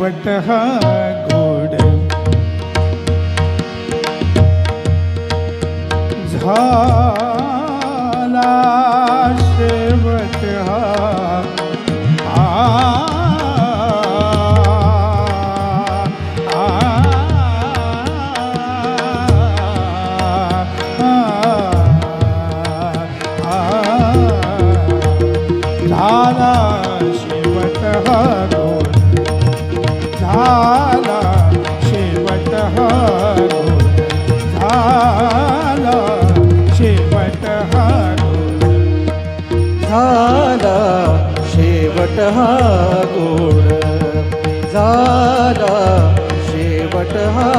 वट हा गोड हा गोड झाला शेवट हा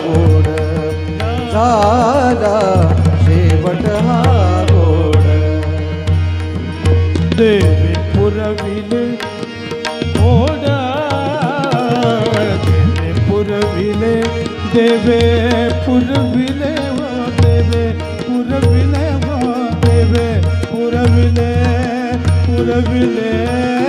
गोड झाला शेवट हा गोड देवी पुरविले गोड देवे पुरविले देवे पुरविले व देवे पुरविले व देवे पुरविले पुरविले।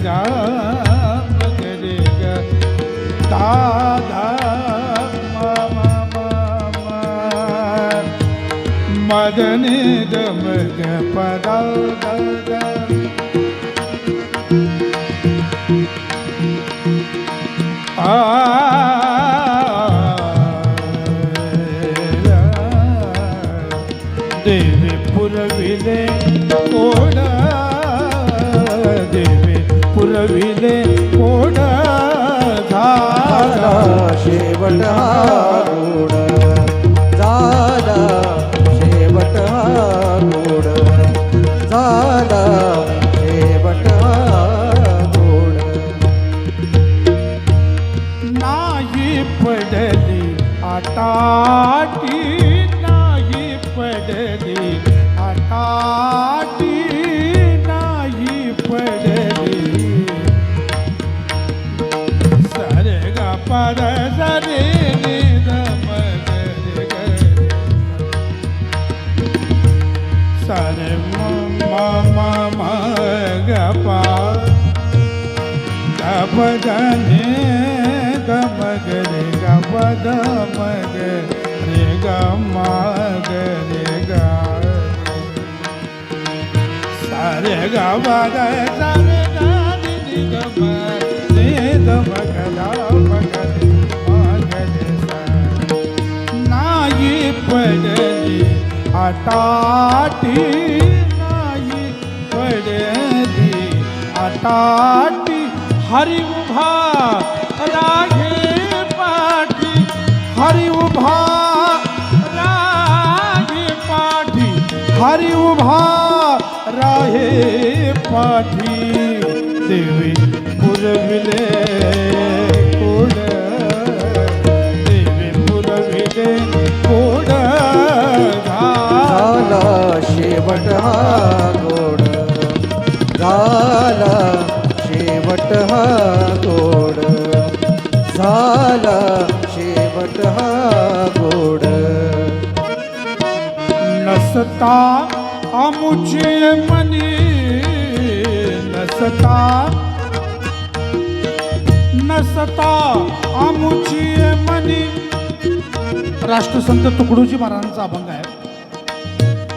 જામ કરે મદની ડમગ પદલ આ शेवट गपद मग रे गमग रे ग सारे गपद सारे गानि गम रे गमग मग. रे मग रे सा नाही पडली आटाटी नाही पडली आटाटी. हरी उभा रागे हरी उभा राहे पाठी। हरी उभा राहे पाठी। देवी पुरविले नसता आमुचे मनी नसता. नसता आमुची मनी. राष्ट्रसंत तुकडोजी महाराजांचा अभंग आहे.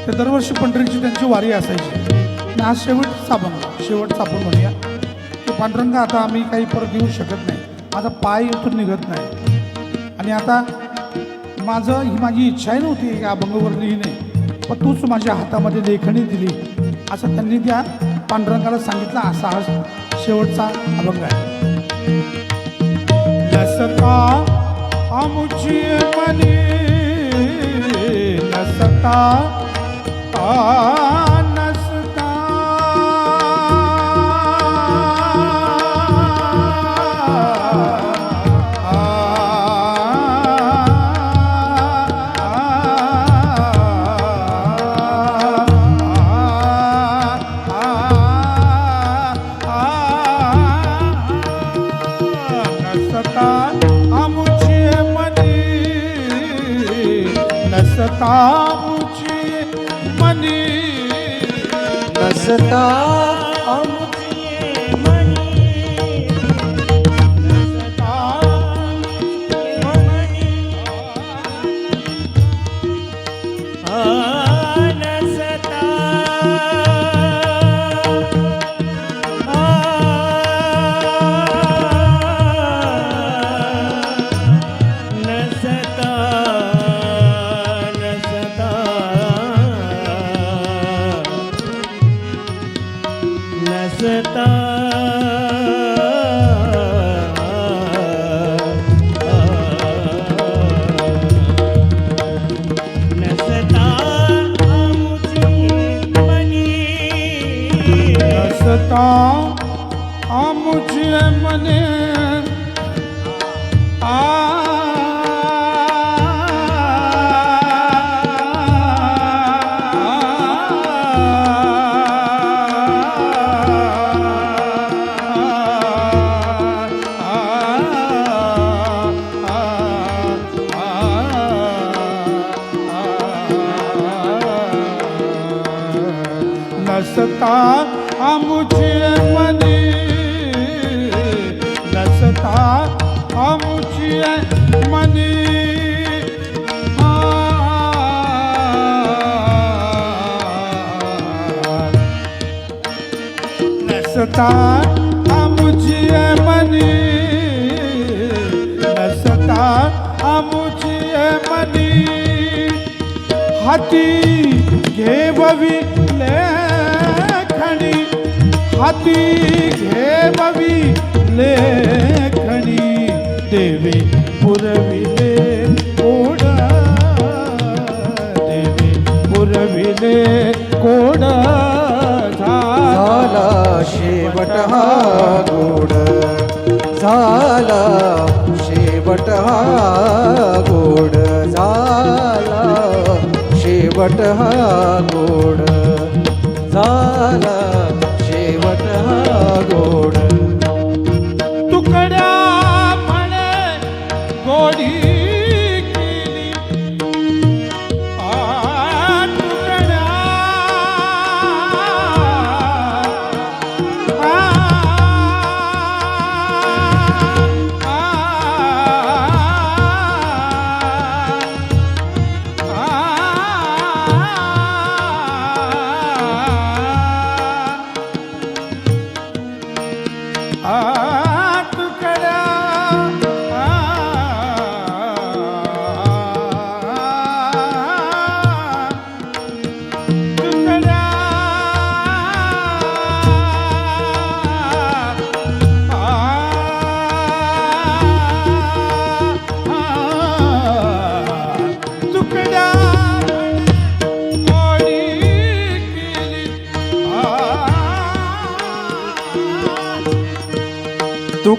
ते दरवर्षी पंढरीची त्यांची वारी असायची. आणि हा शेवटचा अभंग शेवटचा आपण म्हणूया. तो पांडुरंगा आता आम्ही काही परत येऊ शकत नाही. माझा पाय इथून निघत नाही. आणि आता माझं ही माझी इच्छा नव्हती की अभंगवर लिहिणे. व तूच माझ्या हातामध्ये लेखणी दिली. असं त्यांनी त्या पांडुरंगाला सांगितलं असा हा शेवटचा अभंग आहे. लसता नसता आमुची मनी। नसता आमुची मने नसता आमुची मनी नसता आमुची मनी हाती घेववी लेखणी हाती घेववी लेखणी देवी पुरविले कोड देवी पुरविले शेवट हा गोड झाला शेवट हा गोड झाला शेवट हा गोड झाला.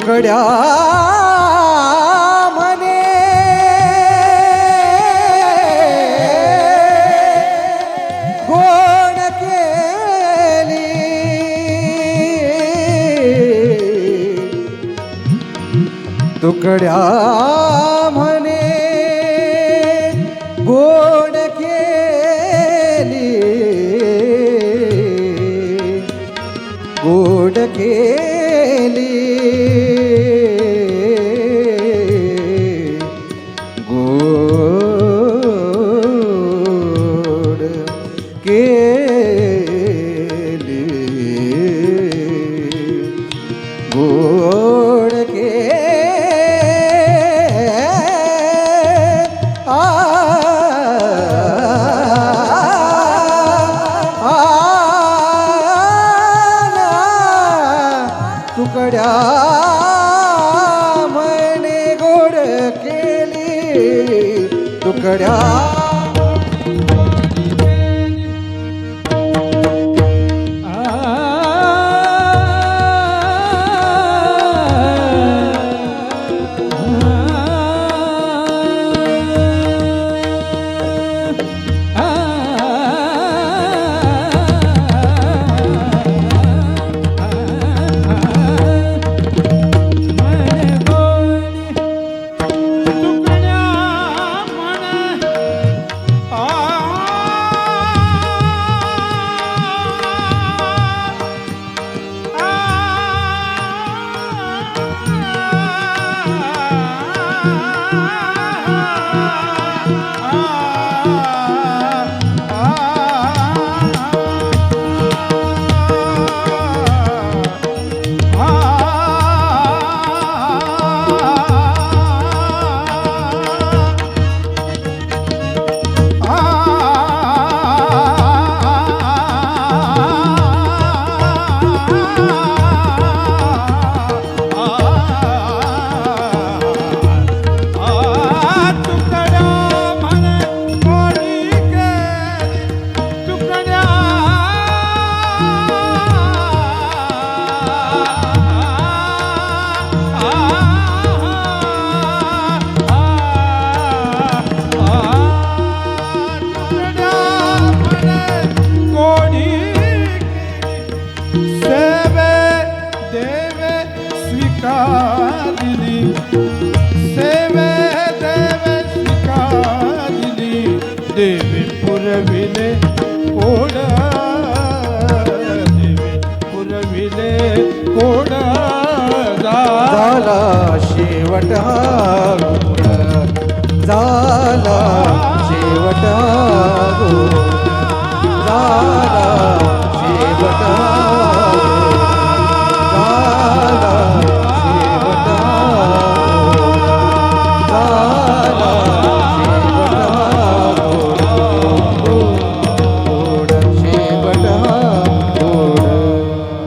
तुकड्या म्हणे. गोड केली. तुकड्या म्हणे. गोड केली. गोड केली. ঝগড়া सेवे देवे स्वीकारिली सेवे देवे देवी पुरविले कोड। देवी पुरविले कोड। झाला शेवट झाला शेवट